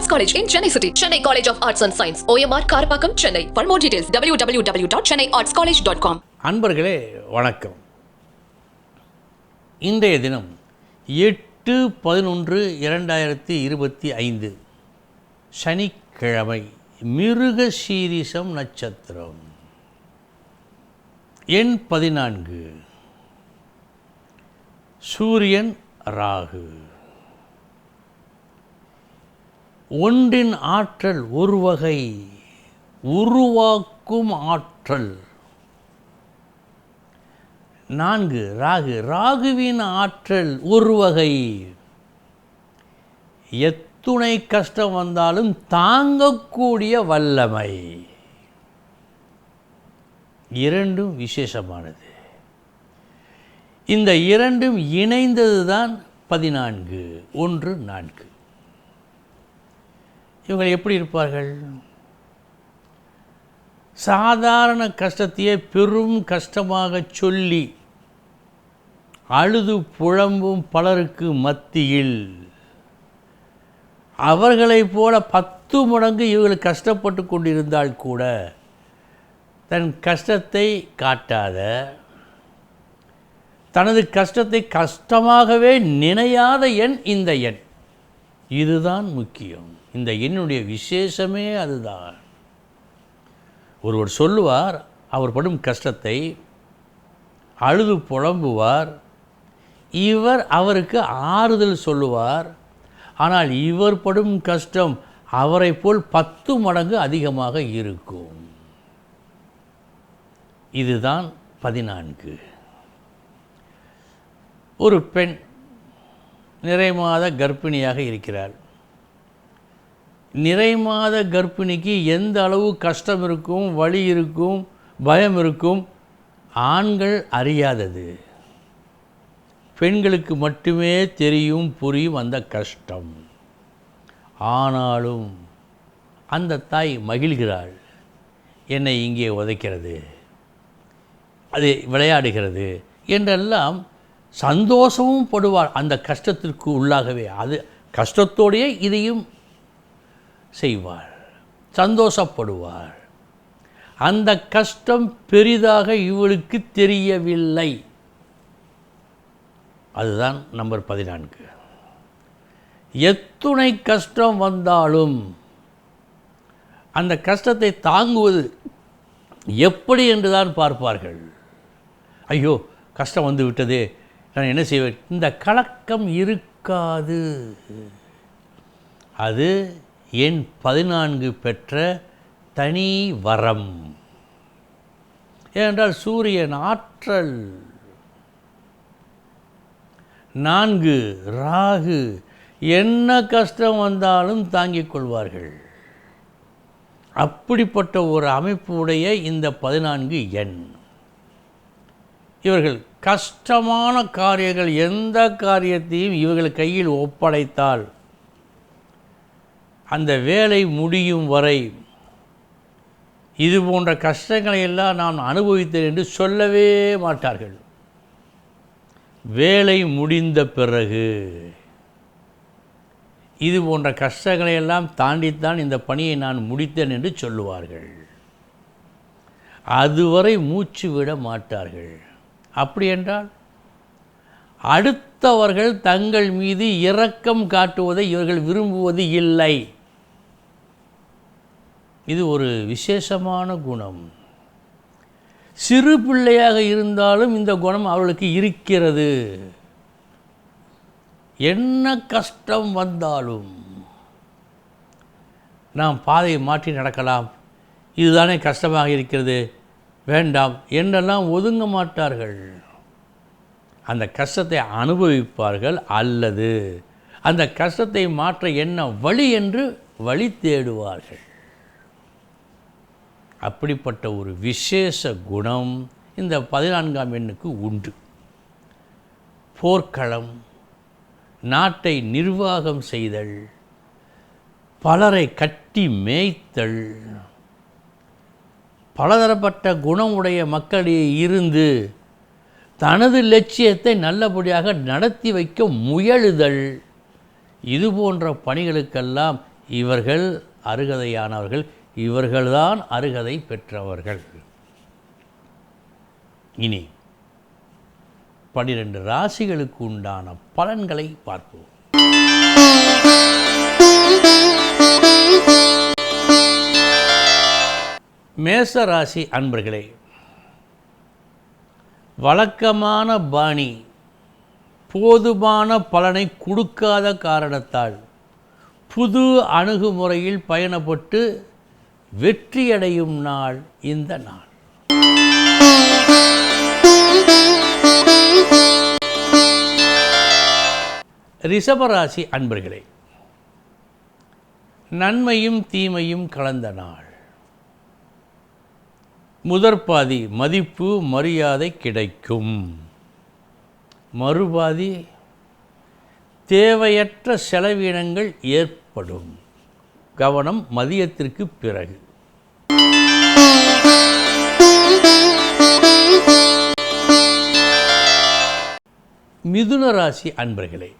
Arts college in Chennai city Chennai college of arts and science OMR Karappakkam Chennai for more details W W W dot Chennai arts college dot com அன்பர்களே வணக்கம் இன்றைய தினம் எட்டு பதினொன்று இரண்டாயிரத்தி இருபத்தி ஐந்து சனிக்கிழமை மிருக சீரிசம் நட்சத்திரம் எண் பதினான்கு சூரியன் ராகு ஒன்றின் ஆற்றல் ஒரு வகை உருவாக்கும் ஆற்றல். நான்கு ராகு. ராகுவின் ஆற்றல் ஒரு வகை. எத்துணை கஷ்டம் வந்தாலும் தாங்கக்கூடிய வல்லமை. இரண்டும் விசேஷமானது. இந்த இரண்டும் இணைந்தது தான் பதினான்கு. ஒன்று நான்கு. இவங்க எப்படி இருப்பார்கள்? சாதாரண கஷ்டத்தையே பெரும் கஷ்டமாக சொல்லி அழுது புழம்பும் பலருக்கு மத்தியில். அவர்களைப் போல பத்து மடங்கு இவர்கள் கஷ்டப்பட்டு கொண்டிருந்தால் கூட தன் கஷ்டத்தை காட்டாத தனது கஷ்டத்தை கஷ்டமாகவே நினையாத எண் இந்த எண். இதுதான் முக்கியம். இந்த எண்ணுடைய விசேஷமே அதுதான். ஒருவர் சொல்லுவார் அவர் படும் கஷ்டத்தை அழுது புலம்புவார். இவர் அவருக்கு ஆறுதல் சொல்லுவார். ஆனால் இவர் படும் கஷ்டம் அவரை போல் பத்து மடங்கு அதிகமாக இருக்கும். இதுதான் பதினான்கு. ஒரு பெண் நிறைமாத கர்ப்பிணியாக இருக்கிறார் நிறைமாத கர்ப்பிணிக்கு எந்த அளவு கஷ்டம் இருக்கும் வலி இருக்கும் பயம் இருக்கும் ஆண்கள் அறியாதது. பெண்களுக்கு மட்டுமே தெரியும் புரியும் அந்த கஷ்டம். ஆனாலும் அந்த தாய் மகிழ்கிறாள். என்னை இங்கே உதைக்கிறது அது விளையாடுகிறது என்றெல்லாம் சந்தோஷமும் படுவார் அந்த கஷ்டத்திற்கு உள்ளாகவே அது கஷ்டத்தோடையே இதையும் செய்வார் சந்தோஷப்படுவார் அந்த கஷ்டம் பெரிதாக இவளுக்கு தெரியவில்லை. அதுதான் நம்பர் பதினான்கு. எத்துணை கஷ்டம் வந்தாலும் அந்த கஷ்டத்தை தாங்குவது எப்படி என்று தான் பார்ப்பார்கள். ஐயோ கஷ்டம் வந்து விட்டதே நான் என்ன செய்வேன்? இந்த கலக்கம் இருக்காது. அது எண் பதினான்கு பெற்ற தனி வரம். ஏனென்றால் சூரியன் ஆற்றல். நான்கு ராகு என்ன கஷ்டம் வந்தாலும் தாங்கிக் கொள்வார்கள். அப்படிப்பட்ட ஒரு அமைப்பு உடைய இந்த பதினான்கு எண். இவர்கள் கஷ்டமான காரியங்கள் எந்த காரியத்தையும் இவர்கள் கையில் ஒப்படைத்தால் அந்த வேலை முடியும் வரை இது போன்ற கஷ்டங்களை எல்லாம் நான் அனுபவித்தேன் என்று சொல்லவே மாட்டார்கள். வேலை முடிந்த பிறகு இது போன்ற கஷ்டங்களை எல்லாம் தாண்டித்தான் இந்த பணியை நான் முடித்தேன் என்று சொல்லுவார்கள். அதுவரை மூச்சு விட மாட்டார்கள். அப்படி என்றால் அடுத்தவர்கள் தங்கள் மீது இரக்கம் காட்டுவதை இவர்கள் விரும்புவது இல்லை. இது ஒரு விசேஷமான குணம். சிறு பிள்ளையாக இருந்தாலும் இந்த குணம் அவளுக்கு இருக்கிறது. என்ன கஷ்டம் வந்தாலும் நாம் பாதையை மாற்றி நடக்கலாம். இதுதானே கஷ்டமாக இருக்கிறது. வேண்டாம் என்றெல்லாம் ஒதுங்க மாட்டார்கள். அந்த கஷ்டத்தை அனுபவிப்பார்கள் அல்லது அந்த கஷ்டத்தை மாற்ற என்ன வழி என்று வழி தேடுவார்கள். அப்படிப்பட்ட ஒரு விசேஷ குணம் இந்த பதினான்காம் எண்ணுக்கு உண்டு. போர்க்களம் நாட்டை நிர்வாகம் செய்தல் பலரை கட்டி மேய்த்தல் பலதரப்பட்ட குணமுடைய மக்களிடையே இருந்து தனது லட்சியத்தை நல்லபடியாக நடத்தி வைக்க முயலுதல். இது போன்ற பணிகளுக்கெல்லாம் இவர்கள் அருகதையானவர்கள் இவர்கள்தான் அருகதை பெற்றவர்கள். இனி பனிரெண்டு ராசிகளுக்கு உண்டான பலன்களை பார்ப்போம். மேச ராசி அன்பர்களே வழக்கமான பாணி போதுமான பலனை கொடுக்காத காரணத்தால் புது அணுகுமுறையில் பயணப்பட்டு வெற்றியடையும் நாள் இந்த நாள். ரிஷபராசி அன்பர்களே நன்மையும் தீமையும் கலந்த நாள். முதற்பாதி மதிப்பு மரியாதை கிடைக்கும். மறுபாதி தேவையற்ற செலவினங்கள் ஏற்படும். கவனம் மதியத்திற்கு பிறகு. மிதுன ராசி அன்பர்களே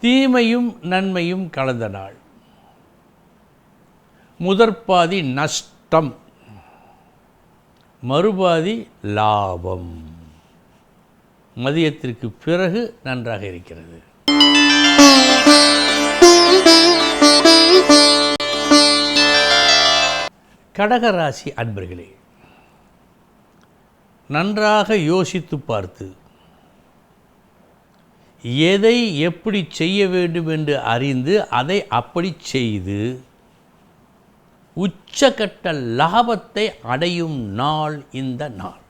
தீமையும் நன்மையும் கலந்த நாள். முதற்பாதி நஷ்டம் மறுபாதி லாபம். மதியத்திற்கு பிறகு நன்றாக இருக்கிறது. கடகராசி அன்பர்களே நன்றாக யோசித்து பார்த்து எதை எப்படி செய்ய வேண்டும் என்று அறிந்து அதை அப்படி செய்து உச்சக்கட்ட லாபத்தை அடையும் நாள் இந்த நாள்.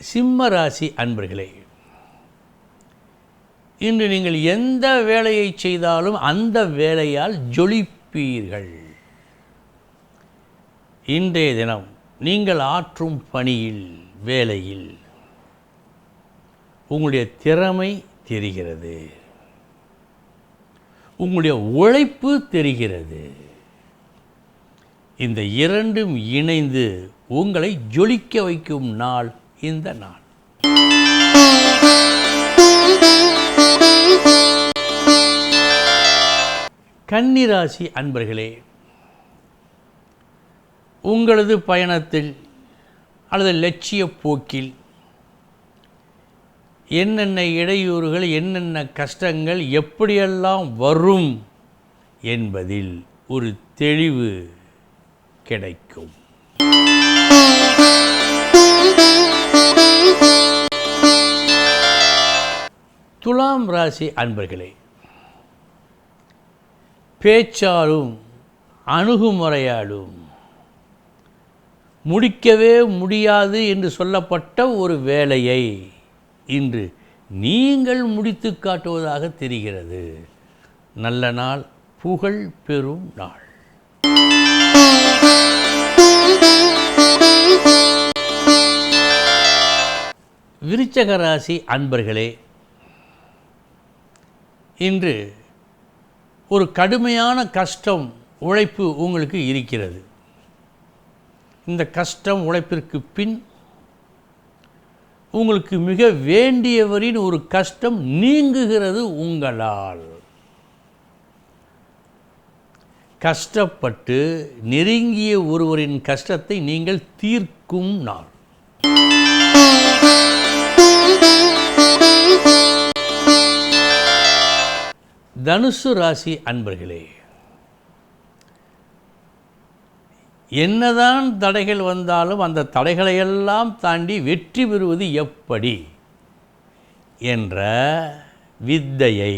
சிம்ம ராசி அன்பர்களே இன்று நீங்கள் எந்த வேலையை செய்தாலும் அந்த வேலையால் ஜொலிப்பீர்கள். இன்றைய தினம் நீங்கள் ஆற்றும் பணியில் வேலையில் உங்களுடைய திறமை தெரிகிறது. உங்களுடைய உழைப்பு தெரிகிறது. இந்த இரண்டும் இணைந்து உங்களை ஜொலிக்க வைக்கும் நாள் இந்த நாள். கன்னிராசி அன்பர்களே உங்களது பயணத்தில் அல்லது லட்சிய போக்கில் என்னென்ன இடையூறுகள் என்னென்ன கஷ்டங்கள் எப்படியெல்லாம் வரும் என்பதில் ஒரு தெளிவு கிடைக்கும். துலாம் ராசி அன்பர்களே பேச்சாலும் அணுகுமுறையாலும் முடிக்கவே முடியாது என்று சொல்லப்பட்ட ஒரு வேலையை இன்று நீங்கள் முடித்து காட்டுவதாக தெரிகிறது. நல்ல நாள் புகழ் பெறும் நாள். விருச்சக ராசி அன்பர்களே இன்று ஒரு கடுமையான கஷ்டம் உழைப்பு உங்களுக்கு இருக்கிறது. இந்த கஷ்டம் உழைப்பிற்கு பின் உங்களுக்கு மிக வேண்டியவரின் ஒரு கஷ்டம் நீங்குகிறது உங்களால். கஷ்டப்பட்டு நெருங்கிய ஒருவரின் கஷ்டத்தை நீங்கள் தீர்க்கும் நாள். தனுசு ராசி அன்பர்களே என்னதான் தடைகள் வந்தாலும் அந்த தடைகளையெல்லாம் தாண்டி வெற்றி பெறுவது எப்படி என்ற வித்தையை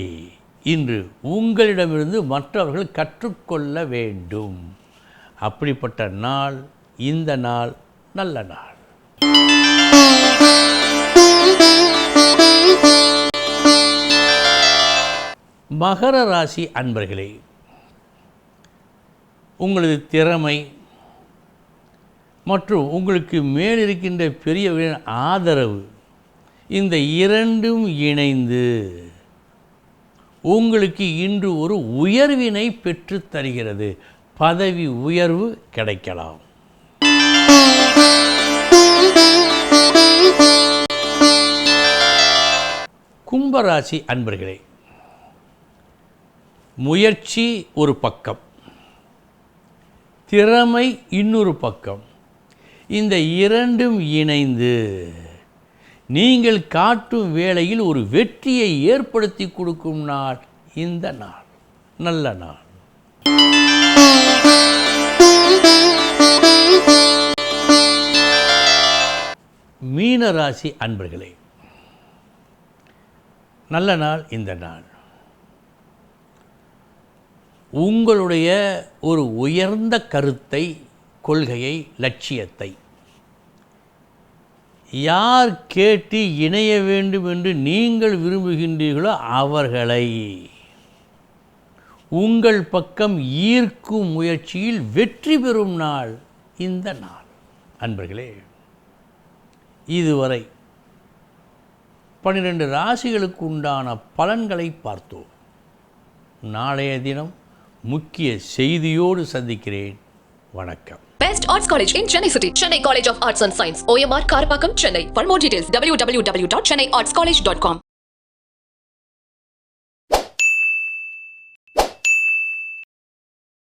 இன்று உங்களிடமிருந்து மற்றவர்கள் கற்றுக்கொள்ள வேண்டும். அப்படிப்பட்ட நாள் இந்த நாள் நல்ல நாள். மகர ராசி அன்பர்களே உங்களது திறமை மற்றும் உங்களுக்கு மேலிருக்கின்ற பெரியவர்களின் ஆதரவு இந்த இரண்டும் இணைந்து உங்களுக்கு இன்று ஒரு உயர்வினை பெற்றுத் தருகிறது. பதவி உயர்வு கிடைக்கலாம். கும்பராசி அன்பர்களே முயற்சி ஒரு பக்கம். திறமை இன்னொரு பக்கம். இந்த இரண்டும் இணைந்து நீங்கள் காட்டும் வேளையில் ஒரு வெற்றியை ஏற்படுத்தி கொடுக்கும் நாள் இந்த நாள். நல்ல நாள். மீனராசி அன்பர்களே நல்ல நாள் இந்த நாள். உங்களுடைய ஒரு உயர்ந்த கருத்தை கொள்கையை லட்சியத்தை. யார் கேட்டு இணைய வேண்டும் என்று நீங்கள் விரும்புகின்றீர்களோ அவர்களை. உங்கள் பக்கம் ஈர்க்கும் முயற்சியில் வெற்றி பெறும் நாள் இந்த நாள். அன்பர்களே இதுவரை பன்னிரண்டு ராசிகளுக்கு உண்டான பலன்களை பார்த்தோம். நாளைய தினம் முக்கிய செய்தியோடு சந்திக்கிறேன் வணக்கம் best arts college in Chennai city Chennai college of arts and science OMR Karappakkam Chennai for more details W W W dot Chennai arts college dot com